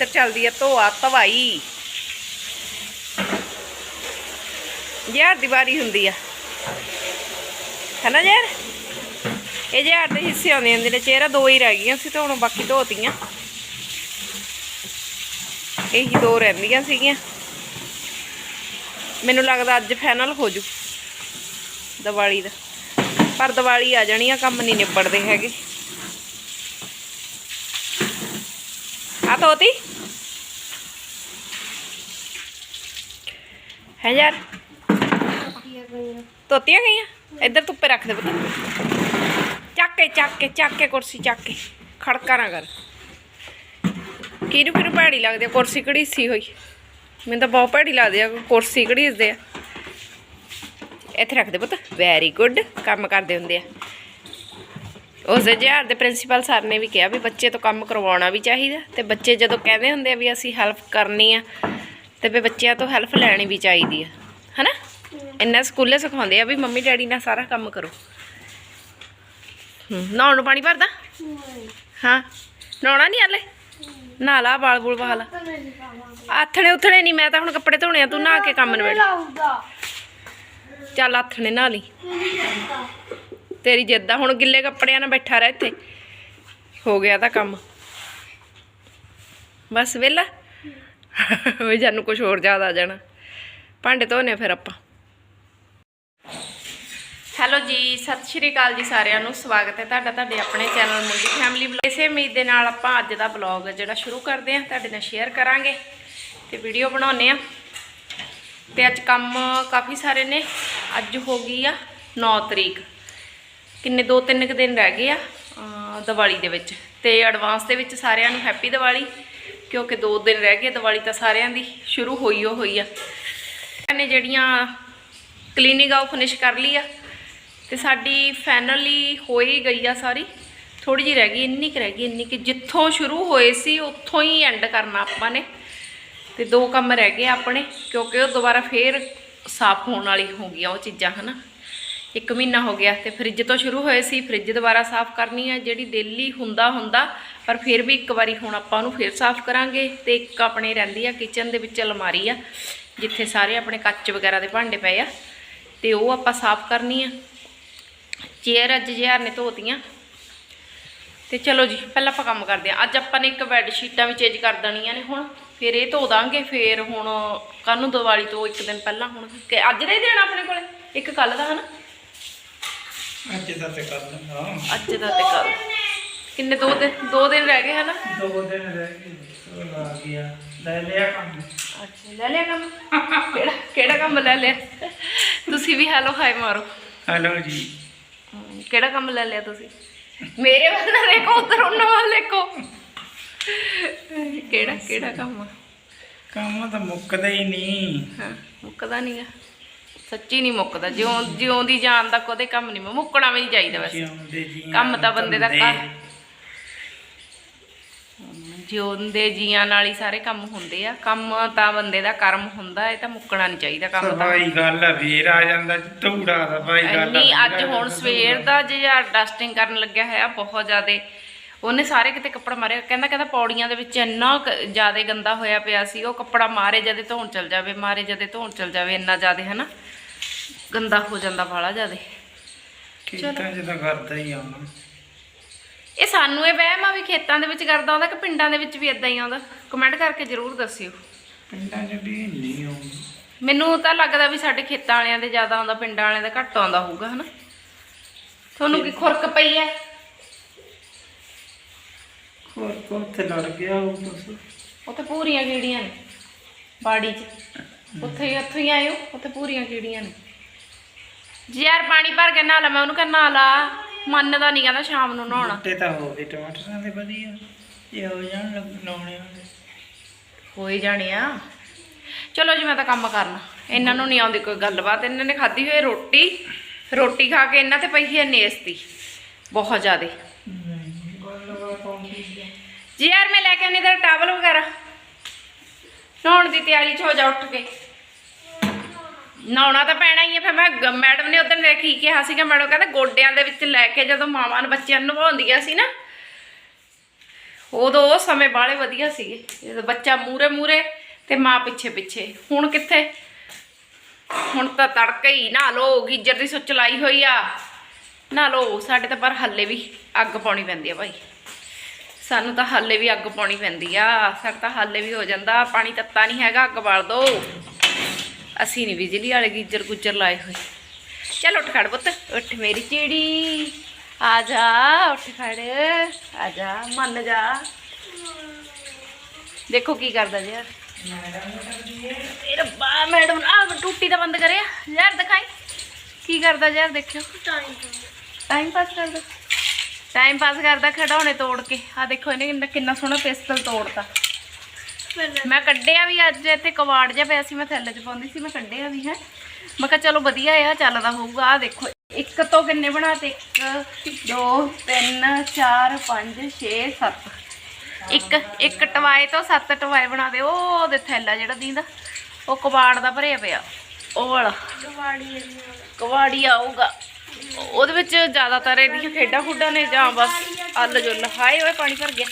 ਇੱਧਰ ਚੱਲਦੀ ਆ ਧੋਆ, ਧਵਾਈ। ਯਾਰ ਦੀ ਹੁੰਦੀ ਆ। ਹੈਨਾ ਯਾਰ ਇਹ ਯਾਰ ਦੇ ਹਿੱਸੇ ਆਉਂਦੇ ਹੁੰਦੇ ਨੇ, ਚਿਹਰਾ ਦੋ ਹੀ ਰਹਿ ਗਈਆਂ ਸੀ ਤੇ ਹੁਣ ਬਾਕੀ ਧੋਤੀਆਂ। ਇਹੀ ਦੋ ਰਹਿੰਦੀਆਂ ਸੀਗੀਆਂ। ਮੈਨੂੰ ਲੱਗਦਾ ਅੱਜ ਫਾਈਨਲ ਹੋ ਜੂ। ਦੀਵਾਲੀ ਦਾ। ਪਰ ਦੀਵਾਲੀ ਆ ਜਾਣੀ ਆ, ਕੰਮ ਨਹੀਂ ਨਿਬੜਦੇ ਹੈਗੇ। ਆ ਧੋਤੀ? ਹੈ ਯਾਰ। ਧੋਤੀਆਂ ਗਈਆਂ? ਇੱਧਰ ਧੁੱਪੇ ਰੱਖ ਦੇ ਪੁੱਤ। ਚੱਕ ਕੇ ਚੱਕ ਕੇ ਚੱਕ ਕੇ ਕੁਰਸੀ, ਚੱਕ ਕੇ। ਖੜਕਾ ਨਾ ਕਰ। ਕਿਹਨੂੰ ਕਿਹਨੂੰ ਭੈੜੀ ਲੱਗਦੀ ਆ? ਕੁਰਸੀ ਘੜੀਸੀ ਹੋਈ? ਮੈਨੂੰ ਤਾਂ ਬਹੁਤ ਭੈੜੀ ਲੱਗਦੀ ਆ, ਕੁਰਸੀ ਘੜੀਸਦੇ ਆ। ਇੱਥੇ ਰੱਖ ਦੇ ਪੁੱਤ। ਵੈਰੀ ਗੁੱਡ ਕੰਮ ਕਰਦੇ ਹੁੰਦੇ ਆ। ਉਸ ਦੇ ਜਹਾਰ ਦੇ ਪ੍ਰਿੰਸੀਪਲ ਸਰ ਨੇ ਵੀ ਕਿਹਾ ਵੀ ਬੱਚੇ ਤੋਂ ਕੰਮ ਕਰਵਾਉਣਾ ਵੀ ਚਾਹੀਦਾ। ਤੇ ਬੱਚੇ ਜਦੋਂ ਕਹਿੰਦੇ ਹੁੰਦੇ ਆ ਵੀ ਅਸੀਂ ਹੈਲਪ ਕਰਨੀ ਆ ਤੇ ਵੀ ਬੱਚਿਆਂ ਤੋਂ ਹੈਲਪ ਲੈਣੀ ਵੀ ਚਾਹੀਦੀ ਆ, ਹਨਾ? ਇੰਨਾ ਸਕੂਲੇ ਸਿਖਾਉਂਦੇ ਆ ਵੀ ਮੰਮੀ, ਡੈਡੀ ਨਾਲ ਸਾਰਾ ਕੰਮ ਕਰੋ। ਹੂੰ, ਨਹਾਉਣ ਨੂੰ ਪਾਣੀ ਭਰਦਾ? ਹਾਂ। ਨਹਾਉਣਾ ਨਹੀਂ ਹਲੇ? ਨਹਾ ਲਾ ਬਾਲ ਬੁਲ ਬਹਾ ਲਾ। ਆਥਣੇ ਉਥਣੇ ਨਹੀਂ ਮੈਂ ਤਾਂ ਹੁਣ ਕੱਪੜੇ ਧੋਣੇ ਆ, ਤੂੰ ਨਹਾ ਕੇ ਕੰਮ ਨਵੇੜ ਚੱਲ ਆਥਣੇ ਨਹਾ ਲਈ। ਤੇਰੀ ਜਿੱਦਾਂ ਹੁਣ ਗਿੱਲੇ ਕੱਪੜਿਆਂ ਨਾਲ ਬੈਠਾ ਰਹਿ ਇੱਥੇ। ਹੋ ਗਿਆ ਤਾਂ ਕੰਮ। ਬਸ ਵਿਹਲਾ? ਉਹ ਜਾਨੂੰ ਕੁਝ ਹੋਰ ਜ਼ਿਆਦਾ ਆ ਜਾਣਾ। ਭਾਂਡੇ ਧੋਨੇ ਫਿਰ ਆਪਾਂ। ਹੈਲੋ ਜੀ, ਸਤਿ ਸ਼੍ਰੀ ਅਕਾਲ ਜੀ ਸਾਰਿਆਂ ਨੂੰ। ਸਵਾਗਤ ਹੈ ਤੁਹਾਡਾ ਤੁਹਾਡੇ ਆਪਣੇ ਚੈਨਲ ਮੁੰਡੀ ਫੈਮਿਲੀ ਵਲੌਗ ਇਸੇ ਉਮੀਦ ਦੇ ਨਾਲ ਆਪਾਂ ਅੱਜ ਦਾ ਵਲੌਗ ਜਿਹੜਾ ਸ਼ੁਰੂ ਕਰਦੇ ਹਾਂ, ਤੁਹਾਡੇ ਨਾਲ ਸ਼ੇਅਰ ਕਰਾਂਗੇ ਤੇ ਵੀਡੀਓ ਬਣਾਉਨੇ ਆ ਤੇ ਅੱਜ ਕੰਮ ਕਾਫੀ ਸਾਰੇ ਨੇ। ਅੱਜ ਹੋ ਗਈ ਆ 9 ਤਰੀਕ। ਕਿੰਨੇ ਦੋ ਤਿੰਨ ਕੁ ਦਿਨ ਰਹਿ ਗਏ ਆ ਦੀਵਾਲੀ ਦੇ ਵਿੱਚ। ਤੇ ਐਡਵਾਂਸ ਦੇ ਵਿੱਚ ਸਾਰਿਆਂ ਨੂੰ ਹੈਪੀ ਦੀਵਾਲੀ। ਕਿਉਂਕਿ ਦੋ ਦਿਨ ਰਹਿ ਗਏ, ਦੀਵਾਲੀ ਤਾਂ ਸਾਰਿਆਂ ਦੀ ਸ਼ੁਰੂ ਹੋਈ ਹੋ ਹੋਈ ਆ। ਨੇ ਜਿਹੜੀਆਂ ਕਲੀਨਿਕ ਆ, ਉਹ ਫਿਨਿਸ਼ ਕਰ ਲਈ ਆ। ਤੇ ਸਾਡੀ ਫਾਈਨਲੀ ਹੋ ਹੀ ਗਈ ਆ ਸਾਰੀ। ਥੋੜੀ ਜਿਹੀ ਰਹਿ ਗਈ, ਇੰਨੀ ਕੁ ਰਹਿ ਗਈ, ਇੰਨੀ ਕਿ। ਜਿੱਥੋਂ ਸ਼ੁਰੂ ਹੋਏ ਸੀ, ਉੱਥੋਂ ਹੀ ਐਂਡ ਕਰਨਾ ਆਪਾਂ ਨੇ। ਤੇ ਦੋ ਕੰਮ ਰਹਿ ਗਏ ਆਪਣੇ, ਕਿਉਂਕਿ ਉਹ ਦੁਬਾਰਾ ਫੇਰ ਸਾਫ਼ ਹੋਣ ਵਾਲੀ ਹੋ ਗਈਆਂ ਉਹ ਚੀਜ਼ਾਂ, ਹਨਾ। ਇੱਕ ਮਹੀਨਾ ਹੋ ਗਿਆ ਤੇ ਫ੍ਰਿਜ ਤੋਂ ਸ਼ੁਰੂ ਹੋਏ ਸੀ, ਫ੍ਰਿਜ ਦੁਬਾਰਾ ਸਾਫ਼ ਕਰਨੀ ਆ ਜਿਹੜੀ ਡੇਲੀ ਹੁੰਦਾ ਹੁੰਦਾ, ਪਰ ਫਿਰ ਵੀ ਇੱਕ ਵਾਰੀ ਹੁਣ ਆਪਾਂ ਉਹਨੂੰ ਫੇਰ ਸਾਫ਼ ਕਰਾਂਗੇ ਤੇ ਇੱਕ ਆਪਣੇ ਰਹਿੰਦੀ ਆ ਕਿਚਨ ਦੇ ਵਿੱਚ ਅਲਮਾਰੀ ਆ, ਜਿੱਥੇ ਸਾਰੇ ਆਪਣੇ ਕੱਚ ਵਗੈਰਾ ਦੇ ਭਾਂਡੇ ਪਏ ਆ, ਤੇ ਉਹ ਆਪਾਂ ਸਾਫ਼ ਕਰਨੀ ਆ। ਚੇਅਰ ਅੱਜ ਜਿਹਾਰ ਨੇ ਧੋਤੀਆਂ। ਤੇ ਚਲੋ ਜੀ, ਪਹਿਲਾਂ ਆਪਾਂ ਕੰਮ ਕਰਦੇ ਆ। ਅੱਜ ਆਪਾਂ ਨੇ ਇੱਕ ਬੈੱਡ ਸ਼ੀਟਾਂ ਵੀ ਚੇਂਜ ਕਰ ਦੇਣੀਆਂ ਨੇ ਹੁਣ, ਫਿਰ ਇਹ ਧੋ ਦਾਂਗੇ, ਫਿਰ ਹੁਣ ਕੱਲ ਨੂੰ ਦੀਵਾਲੀ ਤੋਂ ਇੱਕ ਦਿਨ ਪਹਿਲਾਂ ਹੁਣ ਅੱਜ ਦਾ ਹੀ ਦੇਣਾ ਆਪਣੇ ਕੋਲੇ, ਇੱਕ ਕੱਲ ਦਾ ਹਨਾ? ਅੱਜ ਦਾ ਤੇ ਕਰ ਲੈਣਾ ਅੱਜ ਦਾ ਤੇ ਕੱਲ ਕਿੰਨੇ ਦੋ ਦਿਨ ਦੋ ਦਿਨ ਰਹਿ ਗਏ ਹਨਾ? ਦੋ ਦਿਨ ਰਹਿ ਗਏ ਲਾ ਗਿਆ ਲੈ ਲਿਆ ਕੰਮ। ਅੱਛਾ ਲੈ ਲਿਆ ਕੰਮ? ਕਿਹੜਾ ਕਿਹੜਾ ਕੰਮ ਲੈ ਲਿਆ? ਤੁਸੀਂ ਵੀ ਹੈਲੋ ਹਾਈ ਮਾਰੋ। ਹੈਲੋ ਜੀ। ਕਿਹੜਾ ਕੰਮ ਲੈ ਲਿਆ ਤੁਸੀਂ? ਮੇਰੇ ਵੱਲ ਨਾ ਦੇਖੋ ਉਧਰ ਉਹਨਾਂ ਵੱਲ ਦੇਖੋ। ਕਿਹੜਾ ਕਿਹੜਾ ਕੰਮ? ਕੰਮ ਤਾਂ ਮੁੱਕਦਾ ਹੀ ਨਹੀਂ। ਹਾਂ ਮੁੱਕਦਾ ਨਹੀਂਗਾ ਸੱਚੀ ਨਹੀਂ ਮੁੱਕਦਾ। ਜਿਉਂ ਜਿਉਂ ਦੀ ਜਾਨ ਦਾ ਕਦੇ ਕੰਮ ਨਹੀਂ ਮੁੱਕਣਾ ਵੀ ਨਹੀਂ ਚਾਹੀਦਾ ਵੈਸੇ ਜਿਉਂਦੇ ਕੰਮ ਤਾਂ ਬੰਦੇ ਦਾ ਕਰ ਜਿਉਂਦੇ ਜੀਆਂ ਨਾਲ ਹੀ ਸਾਰੇ ਕੰਮ ਹੁੰਦੇ ਆ। ਕੰਮ ਤਾਂ ਬੰਦੇ ਦਾ ਕਰਮ ਹੁੰਦਾ ਇਹ ਤਾਂ ਮੁੱਕਣਾ ਨਹੀਂ ਚਾਹੀਦਾ ਕੰਮ ਤਾਂ। ਸਫ਼ਾਈ ਗੱਲ ਆ ਫੇਰ ਆ ਜਾਂਦਾ ਧੂੜਾ ਸਫ਼ਾਈ ਗੱਲ ਆ। ਇੰਨੀ ਫੇਰ ਅੱਜ ਹੁਣ। ਸਵੇਰ ਦਾ ਜੇ ਡਸਟਿੰਗ ਕਰਨ ਲੱਗਿਆ ਹੋਇਆ ਬਹੁਤ ਜ਼ਿਆਦੇ। ਉਹਨੇ ਸਾਰੇ ਕਿਤੇ ਕੱਪੜਾ ਮਾਰਿਆ। ਕਹਿੰਦਾ ਕਹਿੰਦਾ ਪੌੜੀਆਂ ਦੇ ਵਿੱਚ ਇੰਨਾ ਜ਼ਿਆਦੇ ਗੰਦਾ ਹੋਇਆ ਪਿਆ ਸੀ ਉਹ ਕੱਪੜਾ ਮਾਰੇ ਜਦੇ ਧੋਣ ਚਲ ਜਾਵੇ ਮਾਰੇ ਜਦੇ ਧੋਣ ਚਲ ਜਾਵੇ ਇੰਨਾ ਜ਼ਿਆਦੇ ਹਨਾ? ਗੰਦਾ ਹੋ ਜਾਂਦਾ ਵਾਲਾ ਜ਼ਿਆਦੇ। ਖੇਤਾਂ 'ਚ ਤਾਂ ਕਰਦਾ ਹੀ ਆਉਣਾ ਇਹ ਸਾਨੂੰ ਇਹ ਵਹਿਮ ਆ ਵੀ ਖੇਤਾਂ ਦੇ ਵਿੱਚ ਕਰਦਾ ਆਉਂਦਾ ਕਿ ਪਿੰਡਾਂ ਦੇ ਵਿੱਚ ਵੀ ਇਦਾਂ ਹੀ ਆਉਂਦਾ। ਕਮੈਂਟ ਕਰਕੇ ਜ਼ਰੂਰ ਦੱਸਿਓ। ਪਿੰਡਾਂ 'ਚ ਵੀ ਨਹੀਂ ਆਉਂਦਾ ਮੈਨੂੰ ਤਾਂ ਲੱਗਦਾ ਵੀ ਸਾਡੇ ਖੇਤਾਂ ਵਾਲਿਆਂ ਦੇ ਜ਼ਿਆਦਾ ਆਉਂਦਾ ਪਿੰਡਾਂ ਵਾਲਿਆਂ ਦਾ ਘੱਟ ਆਉਂਦਾ ਹੋਊਗਾ ਹਨਾ? ਤੁਹਾਨੂੰ ਕੀ ਖੁਰਕ ਪਈ ਹੈ ਹੋਰ ਤੇ ਲੜ ਗਿਆ ਉਹ ਬਸ। ਉੱਥੇ ਪੂਰੀਆਂ ਕੀੜੀਆਂ ਨੇ ਬਾੜੀ 'ਚ। ਉੱਥੇ ਹੀ ਉੱਥੇ ਹੀ ਆਇਓ ਉੱਥੇ ਪੂਰੀਆਂ ਕੀੜੀਆਂ ਨੇ। ਜੀ ਯਾਰ ਪਾਣੀ ਭਰ ਕੇ ਨਹਾ ਲਾ ਮੈਂ ਉਹਨੂੰ ਕਹਿੰਦਾ ਨਹਾ ਲਾ। ਮੰਨਦਾ ਨਹੀਂ ਕਹਿੰਦਾ ਸ਼ਾਮ ਨੂੰ ਨਹਾਉਣਾ। ਬੂਟੇ ਤਾਂ ਹੋ ਗਏ ਟਮਾਟਰਾਂ ਦੇ ਵਧੀਆ। ਇਹ ਹੋ ਜਾਣ ਲੱਗ ਲਾਉਣੇ ਵਾਲੇ ਹੋਈ ਜਾਣੇ ਆ। ਚਲੋ ਜੀ ਮੈਂ ਤਾਂ ਕੰਮ ਕਰਨਾ। ਇਹਨਾਂ ਨੂੰ ਨਹੀਂ ਆਉਂਦੀ ਕੋਈ ਗੱਲਬਾਤ। ਇਹਨਾਂ ਨੇ ਖਾਧੀ ਹੋਈ ਰੋਟੀ। ਰੋਟੀ ਖਾ ਕੇ ਇਹਨਾਂ ਤੇ ਪਈ ਹੈ ਨੇਸਤੀ ਬਹੁਤ ਜ਼ਿਆਦੇ। ਆਉਂਦੀ ਜੀ ਯਾਰ ਮੈਂ ਲੈ ਕੇ ਆਨੀ ਤੇਰਾ ਟਾਵਲ ਵਗੈਰਾ। ਨਹਾਉਣ ਦੀ ਤਿਆਰੀ 'ਚ ਹੋ ਜਾ ਉੱਠ ਕੇ। ਨਹਾਉਣਾ ਤਾਂ ਪੈਣਾ ਹੀ ਹੈ, ਫਿਰ ਮੈਂ ਗ- ਮੈਡਮ ਨੇ ਉਦੋਂ ਦੇਖੀ, ਕਿਹਾ ਸੀਗਾ ਮੈਡਮ, ਕਹਿੰਦਾ ਗੋਡਿਆਂ ਦੇ ਵਿੱਚ ਲੈ ਕੇ ਜਦੋਂ ਮਾਵਾਂ ਨੂੰ ਬੱਚਿਆਂ ਨੂੰ ਨਵਾਉਂਦੀਆਂ ਸੀ ਨਾ, ਉਦੋਂ ਉਹ ਸਮੇਂ ਬਾਲੇ ਵਧੀਆ ਸੀਗੇ, ਜਦੋਂ ਬੱਚਾ ਮੂਰੇ ਮੂਰੇ ਤੇ ਮਾਂ ਪਿੱਛੇ ਪਿੱਛੇ, ਹੁਣ ਕਿੱਥੇ? ਹੁਣ ਤਾਂ ਤੜਕੇ ਹੀ ਨਾ ਲੋ ਗੀਜਰ ਦੀ ਸੁੱਚ ਲਾਈ ਹੋਈ ਆ ਨਾ ਲੋ ਸਾਡੇ ਤਾਂ ਪਰ ਹੱਲੇ ਵੀ ਅੱਗ ਪਾਉਣੀ ਪੈਂਦੀ ਆ ਭਾਈ। ਸਾਨੂੰ ਤਾਂ ਹੱਲੇ ਵੀ ਅੱਗ ਪਾਉਣੀ ਪੈਂਦੀ ਆ, ਸਾਡਾ ਤਾਂ ਹੱਲੇ ਵੀ ਹੋ ਜਾਂਦਾ, ਪਾਣੀ ਤੱਤਾ ਨਹੀਂ ਹੈਗਾ, ਅੱਗ ਬਾਲ ਦੋ। ਅਸੀਂ ਨਹੀਂ ਬਿਜਲੀ ਵਾਲੇ ਗੀਜਰ ਗੁੱਜਰ ਲਾਏ ਹੋਏ। ਚੱਲ ਉੱਠ ਖੜ ਪੁੱਤ, ਉੱਠ ਮੇਰੀ ਚਿੜੀ। ਆ ਜਾ, ਉੱਠ ਖੜ, ਆ ਜਾ, ਮੰਨ ਜਾ। ਦੇਖੋ ਕੀ ਕਰਦਾ ਜੀ। ਯਾਰ ਇਹ ਰੱਬਾ, ਮੈਡਮ ਆ ਟੂਟੀ ਦਾ ਬੰਦ ਕਰਿਆ। ਯਾਰ ਦਿਖਾਈ। ਕੀ ਕਰਦਾ ਯਾਰ ਦੇਖਿਓ। ਟਾਈਮ ਪਾਸ ਕਰਦਾ ਟਾਈਮ ਪਾਸ ਕਰਦਾ ਖਿਡੌਣੇ ਤੋੜ ਕੇ। ਆ ਦੇਖੋ ਇਹਨੇ ਕਿੰਨਾ- ਕਿੰਨਾ ਸੋਹਣਾ ਪਿਸਤਲ ਤੋੜਤਾ। ਮੈਂ ਕੱਢਿਆ ਵੀ ਅੱਜ ਇੱਥੇ ਕਵਾੜ ਜਿਹਾ ਪਿਆ ਸੀ, ਮੈਂ ਥੈਲੇ 'ਚ ਪਾਉਂਦੀ ਸੀ, ਮੈਂ ਕੱਢਿਆ ਵੀ ਹੈ। ਮੈਂ ਕਿਹਾ ਚਲੋ ਵਧੀਆ ਆ, ਚੱਲਦਾ ਹੋਊਗਾ ਆ ਦੇਖੋ, ਇੱਕ ਤੋਂ ਕਿੰਨੇ ਬਣਾਤੇ 1 2 3 4 5 6 7 ਇੱਕ ਇੱਕ ਟਵਾਏ ਤੋਂ ਸੱਤ ਟਵਾਏ ਬਣਾ ਦੇ, ਉਹ ਉਹਦੇ ਥੈਲਾ ਜਿਹੜਾ ਦੀਂਦਾ, ਉਹ ਕਵਾੜ ਦਾ ਭਰਿਆ ਪਿਆ। ਉਹ ਵਾਲਾ। ਕਵਾੜੀ ਆਊਗਾ। ਉਹਦੇ ਵਿੱਚ ਜ਼ਿਆਦਾਤਰ ਇਹਦੀਆਂ ਖੇਡਾਂ ਖੁੱਡਾਂ ਨੇ ਜਾਂ ਬਸ ਅੱਲ ਜੁੱਲ ਹਾਏ ਓਏ, ਪਾਣੀ ਭਰ ਗਿਆ।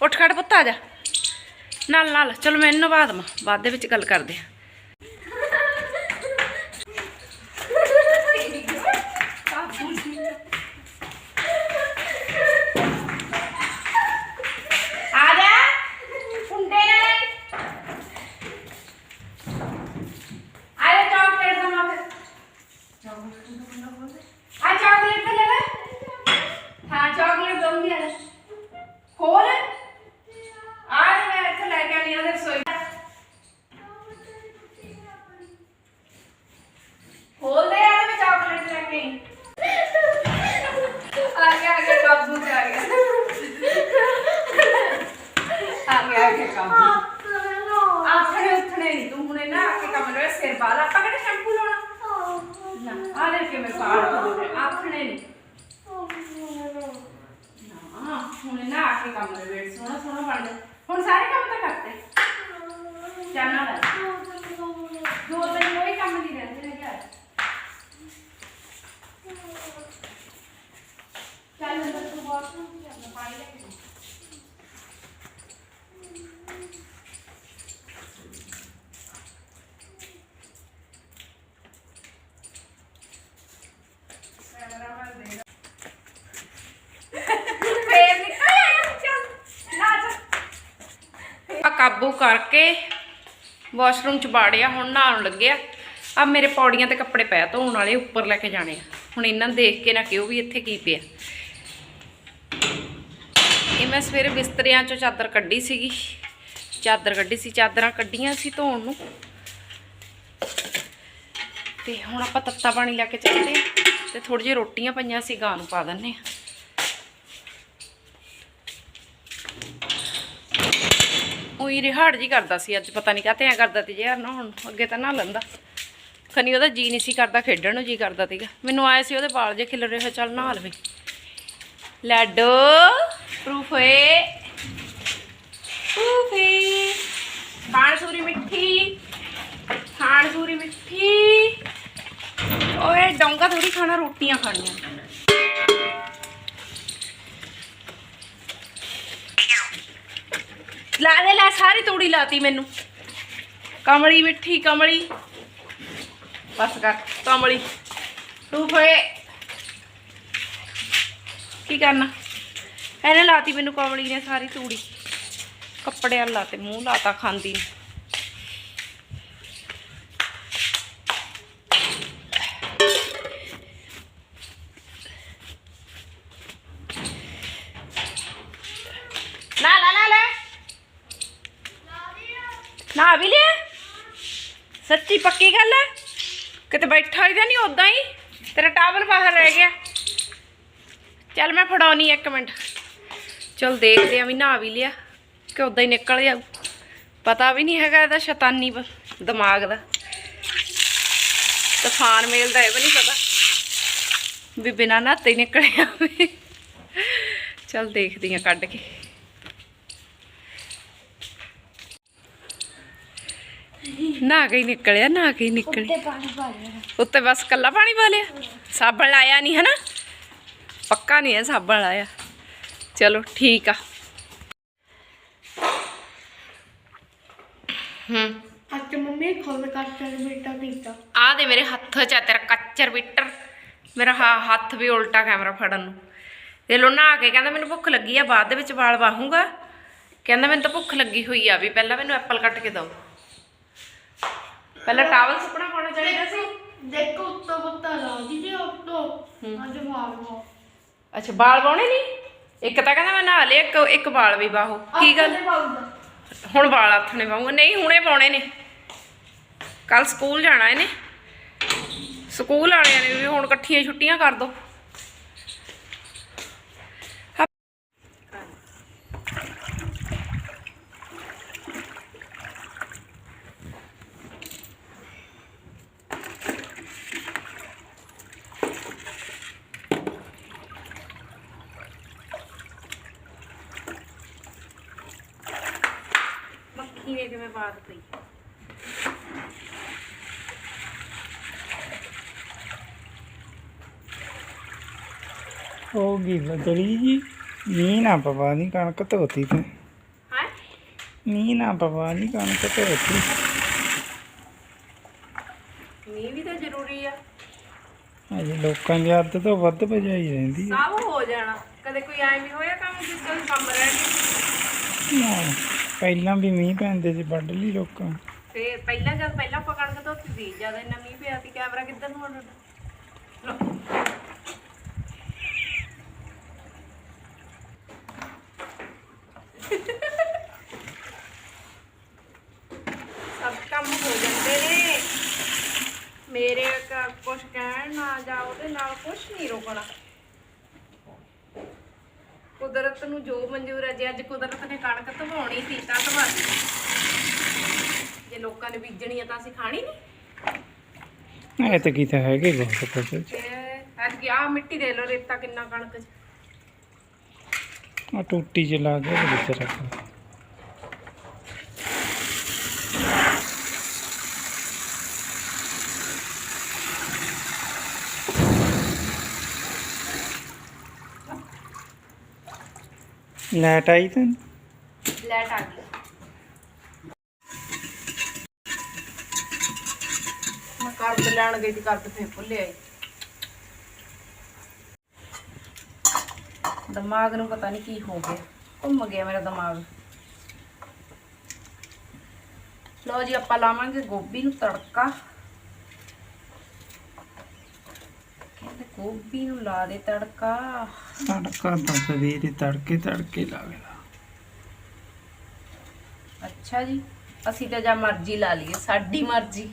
ਉੱਠ ਖੜ ਪੁੱਤ ਆ ਜਾ। ਨਾਲ ਨਾਲ, ਚਲੋ ਮੈਂ ਇਹਨੂੰ ਬਾਅਦ ਮਾ ਬਾਅਦ ਦੇ ਵਿੱਚ ਗੱਲ ਕਰਦੇ ਹਾਂ। ਆ ਜਾ ਕੁੰਡੇ ਨਾਲ ਆ ਜਾ ਚਾਕਲੇਟ ਦਾ ਮਾਫ ਆ ਚਾਕਲੇਟ ਤੇ ਲੈ ਲੈ ਹਾਂ ਚਾਕਲੇਟ ਦਊਂਗੀ ਆ ਜਾ ਖੋਲ ਆ ਮੈਂ ਇੱਥੇ ਲੈ ਕੇ ਆਣੀ ਉਹਦੇ ਰਸੋਈ ਖੋਲ ਦੇ ਆ ਤੇ ਮੈਂ ਚਾਕਲੇਟ ਲੈ ਕੇ ਆਈ ਆ ਗਿਆ ਆ ਗਿਆ ਕਾਬੂ ਤੇ ਆ ਗਿਆ ਆ ਗਿਆ ਆ ਗਿਆ ਕਾਬੂ ਆਖਣੇ ਉੱਠਣੇ ਨਹੀਂ ਤੂੰ ਹੁਣੇ ਨਾ ਆ ਕੇ ਕਮਰੇ ਵਿੱਚ ਸਿਰ ਬਾਲ ਆਪਾਂ ਕਿਹੜਾ ਸ਼ੈਂਪੂ ਲਾਉਣਾ ਨਾ ਆ ਲੈ ਕੇ ਮੈਂ ਬਾਲ ਧੋਣੇ ਆਖਣੇ ਨਹੀਂ ਨਾ ਹੁਣੇ ਨਾ ਆ ਕੇ ਕਮਰੇ ਵਿੱਚ ਸੋਹਣਾ ਸੋਹਣਾ ਬਣ ਜਾ ਹੁਣ ਸਾਰੇ ਕੰਮ ਤਾਂ ਕਰਤੇ ਚੱਲ ਨਾ ਲੈ ਦੋ ਦਿਨ ਕੋਈ ਕੰਮ ਨਹੀਂ ਰਹਿੰਦੇ ਨੇ ਘਰ ਚੱਲ ਅੰਦਰ ਤੂੰ ਬਾਥਰੂਮ ਚ ਜਾ ਪਾਣੀ ਲੈ ਕੇ ਆ। ਫੇਰ ਨਿਕਲ ਆਇਆ ਚੱਲ ਨਾ ਚੱਲ ਕਰਕੇ ਵਾਸ਼ਰੂਮ ਚ ਬਾੜਿਆ, ਹੁਣ ਨਹਾਉਣ ਲੱਗਿਆ ਆ। ਮੇਰੇ ਪੌੜੀਆਂ ਤੇ ਕੱਪੜੇ ਪੈ ਧੋਣ ਵਾਲੇ, ਉੱਪਰ ਲੈ ਕੇ ਜਾਣੇ ਆ। ਹੁਣ ਇਹਨਾਂ ਨੂੰ ਦੇਖ ਕੇ ਨਾ ਕਿਉਂ ਵੀ ਇੱਥੇ ਕੀ ਪਿਆ। ਇਹ ਮੈਂ ਸਵੇਰੇ ਬਿਸਤਰਿਆਂ ਚੋਂ ਚਾਦਰ ਕੱਢੀ ਸੀਗੀ। ਚਾਦਰ ਕੱਢੀ ਸੀ, ਚਾਦਰਾਂ ਕੱਢੀਆਂ ਸੀ ਧੋਣ ਨੂੰ। ਤੇ ਹੁਣ ਆਪਾਂ ਤੱਤਾ ਪਾਣੀ ਲੈ ਕੇ ਚੱਲਦੇ ਆ। ਤੇ ਥੋੜੀ ਜਿਹੀ ਰੋਟੀਆਂ ਪਈਆਂ ਸੀ, ਗਾਂ ਨੂੰ ਪਾ ਦਿੰਨੇ ਆ। ਉਹੀ ਰਿਹਾੜ ਜੀ ਕਰਦਾ ਸੀ ਅੱਜ, ਪਤਾ ਨਹੀਂ ਕਾਤੇ ਐ ਕਰਦਾ ਤੇ ਯਾਰ ਨਾ ਹੁਣ ਅੱਗੇ ਤਾਂ ਨਾ ਲੈਂਦਾ। ਖਨੀ ਉਹਦਾ ਜੀ ਨਹੀਂ ਸੀ ਕਰਦਾ, ਖੇਡਣ ਨੂੰ ਜੀ ਕਰਦਾ ਸੀਗਾ। ਮੈਨੂੰ ਆਇਆ ਸੀ ਉਹਦੇ ਵਾਲ ਜੇ ਖਿਲ ਰਹੇ ਚੱਲ ਨਹਾ ਲਵੇ ਲੈਡੋ ਪ੍ਰੂਫ ਏ ਪ੍ਰੂਫ ਖਾਣ ਸੂਰੀ ਮਿੱਠੀ, ਖਾਣ ਸੂਰੀ ਮਿੱਠੀ। ਓਏ ਡੋਂਗਾ ਥੋੜੀ ਖਾਣਾ, ਰੋਟੀਆਂ ਖਾਣੀਆਂ। ਲਾ ਦੇ, ਲੈ ਸਾਰੀ ਤੂੜੀ ਲਾਤੀ ਮੈਨੂੰ। ਕਮਲੀ ਮਿੱਠੀ, ਕਮਲੀ। ਬਸ ਕਰ, ਕਮਲੀ। ਤੂੰ ਫੇ ਕੀ ਕਰਨਾ? ਇਹਨੇ ਲਾਤੀ ਮੈਨੂੰ ਕਮਲੀ ਨੇ ਸਾਰੀ ਤੂੜੀ। ਕੱਪੜਿਆਂ ਲਾਤੇ, ਮੂੰਹ ਲਾਤਾ, ਖਾਂਦੀ ਨੇ ਨਾ ਨਾ ਲੈ ਨਾ ਵੀ ਲਿਆ? ਸੱਚੀ ਪੱਕੀ ਗੱਲ ਹੈ? ਕਿਤੇ ਬੈਠਾ ਹੀ ਤਾਂ ਨਹੀਂ ਉਦਾਂ ਹੀ? ਤੇਰਾ ਟਾਵਲ ਬਾਹਰ ਰਹਿ ਗਿਆ। ਚੱਲ ਮੈਂ ਫੜਾਉਣੀ ਇੱਕ ਮਿੰਟ। ਚਲ ਦੇਖਦੇ ਆ ਵੀ ਨਹਾ ਵੀ ਲਿਆ। ਕਿ ਉਦਾਂ ਹੀ ਨਿਕਲ ਜਾਊ। ਪਤਾ ਵੀ ਨਹੀਂ ਹੈਗਾ ਇਹਦਾ ਸ਼ੈਤਾਨੀ ਦਿਮਾਗ ਦਾ। ਤੂਫਾਨ ਮੇਲ ਦਾ ਇਹ ਵੀ ਨਹੀਂ ਪਤਾ। ਵੀ ਬਿਨਾਂ ਨਹਾਤੇ ਹੀ ਨਿਕਲਿਆ ਚਲ ਦੇਖਦੀ ਆ ਕੱਢ ਕੇ। ਨਹਾ ਕੇ ਹੀ ਨਿਕਲਿਆ ਨਹਾ ਕੇ ਹੀ ਨਿਕਲਿਆ। ਉੱਤੇ ਪਾਣੀ ਪਾ ਲਿਆ। ਉੱਤੇ ਬਸ ਕੱਲਾ ਪਾਣੀ ਪਾ ਲਿਆ। ਸਾਬਣ ਲਾਇਆ ਨਹੀਂ ਹਨਾ? ਪੱਕਾ ਨਹੀਂ ਹੈ ਸਾਬਣ ਲਾਇਆ। ਚਲੋ ਠੀਕ ਆ। ਹੂੰ। ਅੱਜ ਮੰਮੀ ਖੋਲ ਕਰ ਬੇਟਾ ਆ ਦੇ ਮੇਰੇ ਹੱਥ 'ਚ ਆ ਤੇਰਾ ਕੱਚਰ ਬਿੱਟਰ। ਮੇਰਾ ਹਾ- ਹੱਥ ਵੀ ਉਲਟਾ ਕੈਮਰਾ ਫੜਨ ਨੂੰ। ਤੇ ਲੋ ਨਹਾ ਕੇ ਕਹਿੰਦਾ ਮੈਨੂੰ ਭੁੱਖ ਲੱਗੀ ਆ ਬਾਅਦ ਦੇ ਵਿੱਚ ਵਾਲ ਵਾਹੂੰਗਾ। ਕਹਿੰਦਾ ਮੈਨੂੰ ਤਾਂ ਭੁੱਖ ਲੱਗੀ ਹੋਈ ਆ ਵੀ ਪਹਿਲਾਂ ਮੈਨੂੰ ਐਪਲ ਕੱਟ ਕੇ ਦਿਓ। ਪਹਿਲਾਂ ਟਾਵਲ ਸੁੱਕਣਾ ਪਾਉਣਾ ਚਾਹੀਦਾ ਸੀ। ਦੇਖੋ ਉੱਤੋਂ ਬੁੱਤਾ ਲਾ ਦੀਦੀ ਉੱਤੋਂ ਅੱਜ ਅੱਛਾ ਵਾਲ ਵਾਉਣੇ ਨਹੀਂ ਇੱਕ ਤਾਂ ਕਹਿੰਦਾ ਮੈਂ ਨਹਾ ਲਿਆ ਇੱਕ ਇੱਕ ਵਾਲ ਵੀ ਵਾਹੋ। ਕੀ ਗੱਲ? ਹੁਣ ਵਾਲ ਹੱਥ ਨੇ ਵਾਹੂੰਗਾ ਨਹੀਂ ਹੁਣੇ ਪਾਉਣੇ ਨੇ। ਕੱਲ ਸਕੂਲ ਜਾਣਾ ਇਹਨੇ। ਸਕੂਲ ਵਾਲਿਆਂ ਨੇ ਵੀ ਹੁਣ ਇਕੱਠੀਆਂ ਛੁੱਟੀਆਂ ਕਰ ਦੋ। ਨੇ ਕਿਵੇਂ ਬਾਤ ਪਈ ਹੋ ਗਈ ਬਦਲੀ ਜੀ ਨੀ ਨਾ ਪਵਾ ਨਹੀਂ ਕਣਕ ਧੋਤੀ ਤੇ। ਹਾਂ? ਨੀ ਨਾ ਪਵਾ ਨਹੀਂ ਕਣਕ ਧੋਤੀ। ਮੀਂਹ ਵੀ ਤਾਂ ਜ਼ਰੂਰੀ ਆ। ਅਜੇ ਲੋਕਾਂ ਦੀ ਹੱਦ ਤੋਂ ਵੱਧ ਭਜਾਈ ਰਹਿੰਦੀ ਹੈ ਸਭ ਹੋ ਜਾਣਾ। ਕਦੇ ਕੋਈ ਐ ਨਹੀਂ ਹੋਇਆ ਕੰਮ ਜਿਸ ਤੋਂ ਕੰਮ ਰਹਿ ਗਿਆ? ਨਾ, ਪਹਿਲਾਂ ਵੀ ਮੀਂਹ ਪੈਂਦੇ ਸੀ, ਵੱਢ ਲਈ ਲੋਕਾਂ। ਤੇ ਪਹਿਲਾਂ ਜਦ ਪਹਿਲਾਂ ਆਪਾਂ ਕਣਕ ਧੋਤੀ ਸੀ, ਜਦ ਇੰਨਾ ਮੀਂਹ ਪਿਆ ਸੀ, ਕੈਮਰਾ ਕਿੱਧਰ ਨੂੰ ਆਉਣਾ ਸਭ ਕੰਮ ਹੋ ਜਾਂਦੇ ਨੇ। ਮੇਰੇ ਕ- ਕੁਛ ਕਹਿਣ ਨਾ ਜਾ ਉਹਦੇ ਨਾਲ ਕੁਛ ਨਹੀਂ ਰੋਕਣਾ ਕੁਦਰਤ ਨੂੰ ਜੋ ਮਨਜ਼ੂਰ ਹੈ ਜੇ ਅੱਜ ਕੁਦਰਤ ਨੇ ਕਣਕ ਧਵਾਉਣੀ ਸੀ ਤਾਂ ਧਵਾ ਦਿੱਤੀ। ਜੇ ਲੋਕਾਂ ਨੇ ਬੀਜਣੀ ਆ ਤਾਂ ਅਸੀਂ ਖਾਣੀ ਨਹੀਂ ਐ ਤਾਂ ਕੀਤਾ ਹੈਗੇ ਬਹੁਤ ਕੁਝ ਅੱਜ ਆ ਮਿੱਟੀ ਦੇ ਲੋ ਰੇਤਾ ਕਿੰਨਾ ਕਣਕ ਚ। ਆ ਟੂਟੀ ਚ ਲਾ ਕੇ ਵਿੱਚ ਰੱਖ ਲੈਟ ਆਈ ਤਾਂ ਲੈਟ ਆ ਗਈ। ਮੈਂ ਕਰਦ ਲੈਣ ਗਈ ਤੇ ਕਰਦ ਫੇਰ ਭੁੱਲੇ ਆਈ। ਦਿਮਾਗ ਨੂੰ ਪਤਾ ਨਹੀਂ ਕੀ ਹੋ ਗਿਆ। ਘੁੰਮ ਗਿਆ ਮੇਰਾ ਦਿਮਾਗ। ਲਓ ਜੀ, ਆਪਾਂ ਲਾਵਾਂਗੇ ਗੋਭੀ ਨੂੰ ਤੜਕਾ। ਗੋਭੀ ਨੂੰ ਲਾ ਦੇ ਤੜਕਾ। ਤੜਕਾ ਤਾਂ ਸਵੇਰੇ ਤੜਕੇ ਤੜਕੇ ਲੱਗਦਾ ਅੱਛਾ ਜੀ ਅਸੀਂ ਤਾਂ ਜਾਂ ਮਰਜ਼ੀ ਲਾ ਲਈਏ ਸਾਡੀ ਮਰਜ਼ੀ।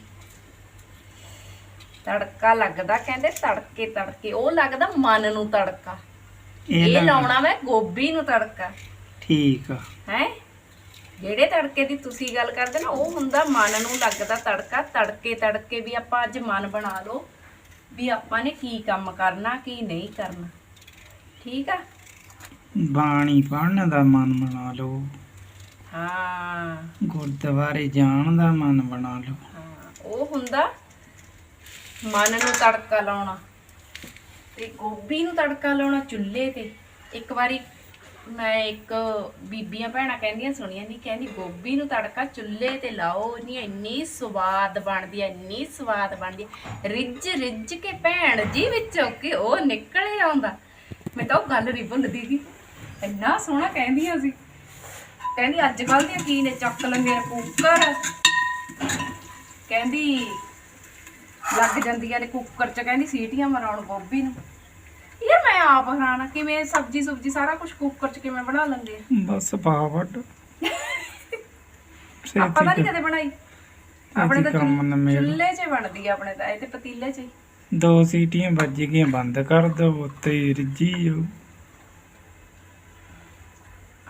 ਤੜਕਾ ਲੱਗਦਾ ਕਹਿੰਦੇ ਤੜਕੇ ਤੜਕੇ ਉਹ ਲੱਗਦਾ ਮਨ ਨੂੰ ਤੜਕਾ। ਇਹ ਲਾਉਣਾ ਮੈਂ ਗੋਭੀ ਨੂੰ ਤੜਕਾ। ਠੀਕ ਆ। ਹੈ? ਜਿਹੜੇ ਤੜਕੇ ਦੀ ਤੁਸੀਂ ਗੱਲ ਕਰਦੇ ਨਾ ਉਹ ਹੁੰਦਾ ਮਨ ਨੂੰ ਲੱਗਦਾ ਤੜਕਾ ਤੜਕੇ ਤੜਕੇ ਵੀ ਆਪਾਂ ਅੱਜ ਮਨ ਬਣਾ ਲਓ। ਵੀ ਆਪਾਂ ਨੇ ਕੀ ਕੰਮ ਕਰਨਾ ਕੀ ਨਹੀਂ ਕਰਨਾ। ਠੀਕ ਆ? ਬਾਣੀ ਪੜਨ ਦਾ ਮਨ ਬਣਾ ਲਓ। ਹਾਂ। ਗੁਰਦੁਆਰੇ ਜਾਣ ਦਾ ਮਨ ਬਣਾ ਲਓ। ਹਾਂ, ਉਹ ਹੁੰਦਾ ਮਨ ਨੂੰ ਤੜਕਾ ਲਾਉਣਾ। ਤੇ ਗੋਭੀ ਨੂੰ ਤੜਕਾ ਲਾਉਣਾ ਚੁੱਲ੍ਹੇ ਤੇ। ਇੱਕ ਵਾਰੀ ਮੈਂ ਇੱਕ ਬੀਬੀਆਂ ਭੈਣਾਂ ਕਹਿੰਦੀਆਂ ਸੁਣੀਆਂ ਨਹੀਂ ਕਹਿੰਦੀ ਗੋਭੀ ਨੂੰ ਤੜਕਾ ਚੁੱਲ੍ਹੇ ਤੇ ਲਾਓ ਨਹੀਂ ਇੰਨੀ ਸਵਾਦ ਬਣਦੀ ਹੈ ਇੰਨੀ ਸਵਾਦ ਬਣਦੀ ਹੈ ਰਿੱਝ ਰਿੱਝ ਕੇ ਭੈਣ ਜੀ ਵਿੱਚੋਂ ਕਿ ਉਹ ਨਿਕਲੇ ਆਉਂਦਾ। ਮੈਂ ਤਾਂ ਉਹ ਗੱਲ ਨਹੀਂ ਭੁੱਲਦੀ ਸੀ ਇੰਨਾ ਸੋਹਣਾ ਕਹਿੰਦੀਆਂ ਸੀ। ਕਹਿੰਦੀ, ਅੱਜ ਕੱਲ ਦੀਆਂ ਕੀ ਨੇ ਚੱਕ ਲੰਗੇ ਕੁੱਕਰ? ਕਹਿੰਦੀ, ਲੱਗ ਜਾਂਦੀਆਂ ਨੇ ਕੁੱਕਰ 'ਚ, ਕਹਿੰਦੀ ਸੀਟੀਆਂ ਮਰਾਉਣ ਗੋਭੀ ਨੂੰ। ਯਾਰ ਮੈਂ ਆਪ ਹੈਰਾਨ ਆ ਕਿਵੇਂ ਸਬਜੀ ਸੁਬਜੀ ਸਾਰਾ ਕੁਝ ਕੁੱਕਰ 'ਚ ਕਿਵੇਂ ਬਣਾ ਲੈਂਦੇ ਆ? ਬਸ ਪਾਵਟ ਆਪਾਂ ਤਾਂ ਨਹੀਂ ਕਦੇ ਬਣਾਈ। ਆਪਣੇ ਤਾਂ ਚੁੱਲ੍ਹੇ 'ਚ ਬਣਦੀ ਆ ਆਪਣੇ ਤਾਂ ਇਹ ਤੇ ਪਤੀਲੇ 'ਚ ਹੀ। ਦੋ ਸੀਟੀਆਂ ਵੱਜ ਗਈਆਂ ਬੰਦ ਕਰ ਦੋ ਉੱਤੇ ਹੀ ਰਿੱਝੀ ਜਾਓ।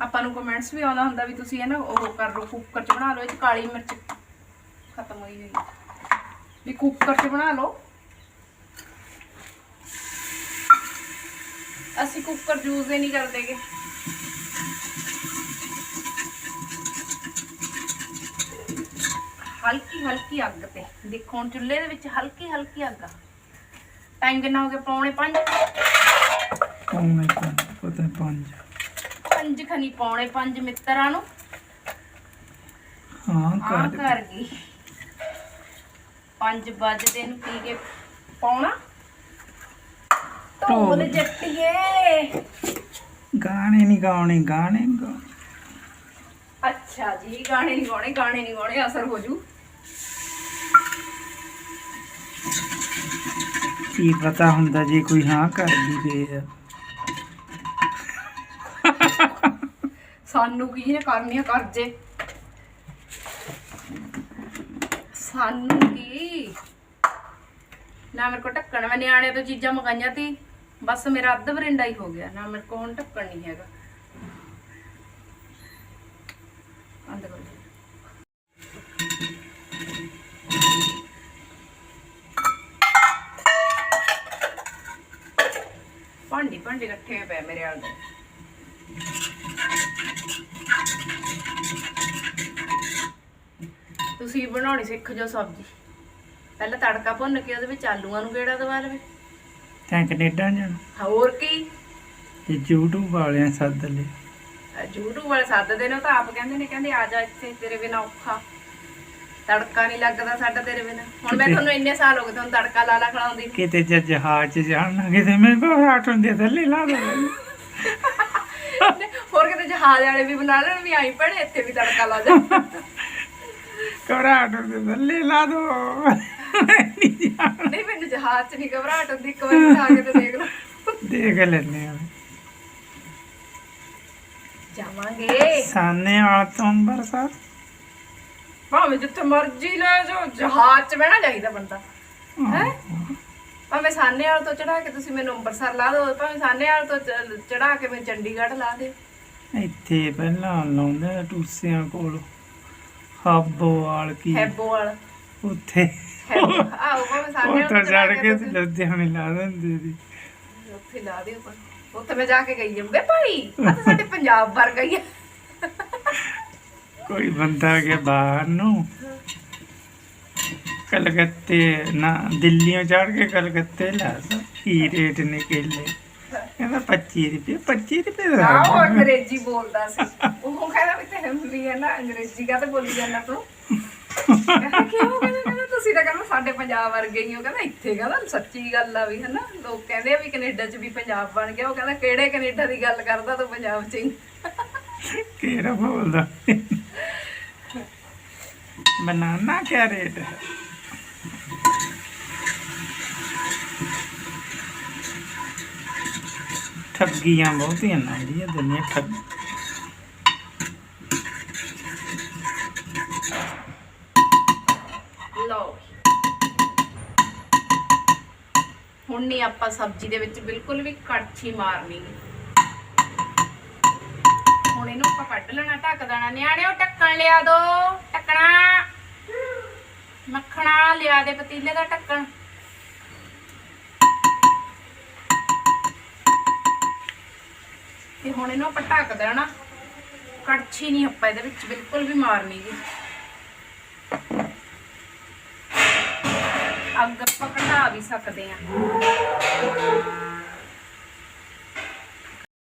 ਆਪਾਂ ਨੂੰ ਕਮੈਂਟਸ ਵੀ ਆਉਂਦਾ ਹੁੰਦਾ ਵੀ ਤੁਸੀਂ ਇਹ ਨਾ ਉਹ ਕਰ ਲਓ ਕੁੱਕਰ 'ਚ ਬਣਾ ਲਓ ਇਹ 'ਚ ਕਾਲੀ ਮਿਰਚ ਖਤਮ ਹੋਈ ਹੋਈ। ਵੀ ਕੁੱਕਰ 'ਚ ਬਣਾ ਲਓ ਅਸੀਂ ਕੁੱਕਰ ਯੂਜ਼ ਹੀ ਨਹੀਂ ਕਰਦੇਗੇ ਹਲਕੀ ਹਲਕੀ ਅੱਗ ਤੇ। ਦੇਖੋ ਹੁਣ ਚੁੱਲ੍ਹੇ ਦੇ ਵਿੱਚ ਹਲਕੀ ਹਲਕੀ ਅੱਗ। ਆ ਟਾਈਮ ਕਿੰਨਾ ਹੋ ਗਿਆ ਪੌਣੇ 5 ਪੌਣੇ ਪੰਜ ਪਤਾ ਨੀ ਪੰਜ। ਪੰਜ ਖਨੀ ਪੌਣੇ 5 ਮਿੱਤਰਾਂ ਨੂੰ। ਹਾਂ ਕਰ ਗਈ। 5 ਵਜੇ ਨੂੰ ਪੀ ਕੇ ਪਾਉਣਾ ਢੋਲ। ਜੱਟੀਏ ਗਾਣੇ ਨਹੀਂ ਗਾਉਣੇ ਗਾਣੇ ਨੀ ਗਾਉਣੇ। ਅੱਛਾ ਜੀ ਗਾਣੇ ਨਹੀਂ ਗਾਉਣੇ ਗਾਣੇ ਨਹੀਂ ਗਾਉਣੇ ਅਸਰ ਹੋ ਜੂ। ਕੀ ਪਤਾ ਹੁੰਦਾ ਜੇ ਕੋਈ ਹਾਂ ਕਰਦੀ ਸਾਨੂੰ ਕੀ ਨੇ ਕਰਨੀਆਂ ਕਰ ਜੇ? ਸਾਨੂੰ ਕੀ? ਨਾ ਮੇਰੇ ਕੋ ਢੱਕਣ ਮੈਂ ਨਿਆਣੇ ਤੋਂ ਚੀਜ਼ਾਂ ਮੰਗਾਈਆਂ ਤੀ। ਬਸ ਮੇਰਾ ਅੱਧ ਵਰਿੰਡਾ ਹੀ ਹੋ ਗਿਆ, ਨਾ ਮੇਰੇ ਕੋਲ ਹੁਣ ਢੱਕਣ ਨਹੀਂ ਹੈਗਾ। ਬੰਦ ਕਰੋ। ਭਾਂਡੀ ਭਾਂਡੀ ਇਕੱਠੇ ਹੋਏ ਪਏ ਮੇਰੇ ਆਲ ਦੇ ਤੁਸੀਂ ਬਣਾਉਣੀ ਸਿੱਖ ਜੋ ਸਬਜ਼ੀ। ਪਹਿਲਾਂ ਤੜਕਾ ਭੁੰਨ ਕੇ ਉਹਦੇ ਵਿੱਚ ਆਲੂਆਂ ਨੂੰ ਗੇੜਾ ਦਵਾ ਲਵੇ। ਤੈਂ ਕੈਨੇਡਾ ਜਾਣਾ। ਹੋਰ ਕੀ? ਤੇ YouTube ਵਾਲਿਆਂ ਸੱਦ ਲੈ ਜੂਟੂ ਵਾਲੇ ਸੱਦਦੇ ਨੇ ਉਹ ਤਾਂ ਆਪ ਕਹਿੰਦੇ ਨੇ ਕਹਿੰਦੇ ਆ ਜਾ ਇੱਥੇ ਤੇਰੇ ਬਿਨਾ ਔਖਾ। ਤੜਕਾ ਨਹੀਂ ਲੱਗਦਾ ਸਾਡਾ ਤੇਰੇ ਬਿਨਾ। ਹੁਣ ਮੈਂ ਤੁਹਾਨੂੰ ਇੰਨੇ ਸਾਲ ਹੋ ਗਏ ਤੁਹਾਨੂੰ ਤੜਕਾ ਲਾ ਲਾ ਕਿਤੇ ਜੇ ਜਹਾਜ਼ 'ਚ ਜਾਣਾ ਕਿਤੇ ਮੈਂ ਕੋ ਆਟੋਂ ਦੇ ਥੱਲੇ ਲਾ ਦੋ ਹੋਰ ਕਿਤੇ ਜਹਾਜ਼ ਵਾਲੇ ਵੀ ਬਣਾ ਲੈਣ ਵੀ ਆਈ ਪੜੇ ਇੱਥੇ ਵੀ ਤੜਕਾ ਲਾ ਜਾ। ਕਬਰਾ ਆਟੋਂ ਦੇ ਥੱਲੇ ਲਾ ਦੋ। ਨਹੀਂ ਮੈਨੂੰ ਜਹਾਜ਼ 'ਚ ਨਹੀਂ ਘਬਰਾਹਟ ਹੁੰਦੀ ਇੱਕ ਵਾਰ ਬਿਠਾ ਕੇ ਤੇ ਦੇਖ ਲਓ। ਦੇਖ ਲੈਨੇ ਆ। ਜਾਵਾਂਗੇ। ਸਾਨੇ ਵਾਲਾ ਤੋਂ ਅੰਬਰਸਰ ਭਾਵੇਂ ਜਿੱਥੇ ਮਰਜ਼ੀ ਲੈ ਜਾਓ ਜਹਾਜ਼ 'ਚ ਬਹਿਣਾ ਚਾਹੀਦਾ ਬੰਦਾ। ਹੈ? ਭਾਵੇਂ ਸਾਨੇ ਵਾਲ ਤੋਂ ਚੜਾ ਕੇ ਤੁਸੀਂ ਮੈਨੂੰ ਅੰਮ੍ਰਿਤਸਰ ਲਾ ਦਿਓ ਭਾਵੇਂ ਸਾਨੇ ਵਾਲ ਤੋਂ ਚੜਾ ਕੇ ਮੈਨੂੰ ਚੰਡੀਗੜ੍ਹ ਲਾ ਦਿਓ। ਇੱਥੇ ਪਹਿਲਾਂ ਲਾਉਂਦੇ ਆ ਟੂਸਿਆਂ ਕੋਲ। ਹੱਬੋਵਾਲ ਕੀ? ਹੈਬੋਵਾਲ ਉੱਥੇ ਹੈਬੋ ਆਓ ਭਾਵੇਂ ਉੱਥੇ ਚੜਾ ਕੇ ਕੇ ਤੁਸੀਂ ਲੁਧਿਆਣੇ ਲਾ ਦਿੰਦੇ ਸੀ। ਉੱਥੇ ਲਾ ਦਿਓ ਪਰ। ਉੱਥੇ ਮੈਂ ਜਾ ਕੇ ਗਈ ਜੰਗੇ ਭਾਈ ਆ ਤਾਂ ਸਾਡੇ ਪੰਜਾਬ ਵਰਗਾ ਹੀ ਆ। ਕੋਈ ਬੰਦਾ ਗਿਆ ਬਾਹਰ ਨੂੰ ਕਲਕੱਤੇ ਨਾ ਦਿੱਲੀੋਂ ਚੜ ਕੇ ਕਲਕੱਤੇ ਲਾ। ਕੀ ਰੇਟ ਨੇ ਕੇਲੇ? ਕਹਿੰਦਾ 25 ਰੁਪਏ 25 ਰੁਪਏ ਦਾ ਆਹ ਉਹ। ਅੰਗਰੇਜ਼ੀ ਬੋਲਦਾ ਸੀ। ਉਹ ਕਹਿੰਦਾ ਵੀ ਤੇ ਵੀ ਹੈ ਨਾ ਅੰਗਰੇਜ਼ੀ ਕਾ ਤੇ ਬੋਲੀ ਜਾਂਦਾ ਤੂੰ? ਕਿਉਂ? ਕਹਿੰਦਾ ਤੁਸੀਂ ਤਾਂ ਕਹਿੰਦਾ ਸਾਡੇ ਪੰਜਾਬ ਵਰਗੇ ਹੀ ਹੋ, ਕਹਿੰਦਾ ਇੱਥੇ ਕਹਿੰਦਾ ਸੱਚੀ ਗੱਲ ਆ ਵੀ ਹਨਾ, ਲੋਕ ਕਹਿੰਦੇ ਆ ਵੀ ਕੈਨੇਡਾ 'ਚ ਵੀ ਪੰਜਾਬ ਬਣ ਗਿਆ, ਉਹ ਕਹਿੰਦਾ ਕਿਹੜੇ ਕੈਨੇਡਾ ਦੀ ਗੱਲ ਕਰਦਾ ਤੂੰ ਪੰਜਾਬ 'ਚ ਹੀ? ਕਿਹੜਾ ਬੋਲਦਾ? ਬਨਾਨਾ ਕਿਆ ਰੇਟ। ਹੈ ਠੱਗੀਆਂ ਬਹੁਤੀਆਂ ਨਾ ਜਿਹੜੀਆਂ ਦੁਨੀਆ ਠੱਗ ਹੁਣ ਨਹੀਂ ਆਪਾਂ ਸਬਜ਼ੀ ਦੇ ਵਿੱਚ ਬਿਲਕੁਲ ਵੀ ਕੜਛੀ ਮਾਰਨੀ ਹੁਣ ਇਹਨੂੰ ਆਪਾਂ ਕੱਢ ਲੈਣਾ, ਢੱਕ ਦੇਣਾ। ਨਿਆਣਿਓ, ਢੱਕਣ ਲਿਆ ਦੋ। ਢੱਕਣਾ। ਮੱਖਣਾ ਲਿਆ ਦੇ, ਪਤੀਲੇ ਦਾ ਢੱਕਣ। ਤੇ ਹੁਣ ਇਹਨੂੰ ਆਪਾਂ ਢੱਕ ਦੇਣਾ। ਕੜਛੀ ਨਹੀਂ ਆਪਾਂ ਇਹਦੇ ਵਿੱਚ ਬਿਲਕੁਲ ਵੀ ਮਾਰਨੀ ਗੀ। ਅੱਗ ਆਪਾਂ ਘਟਾ ਵੀ ਸਕਦੇ ਆ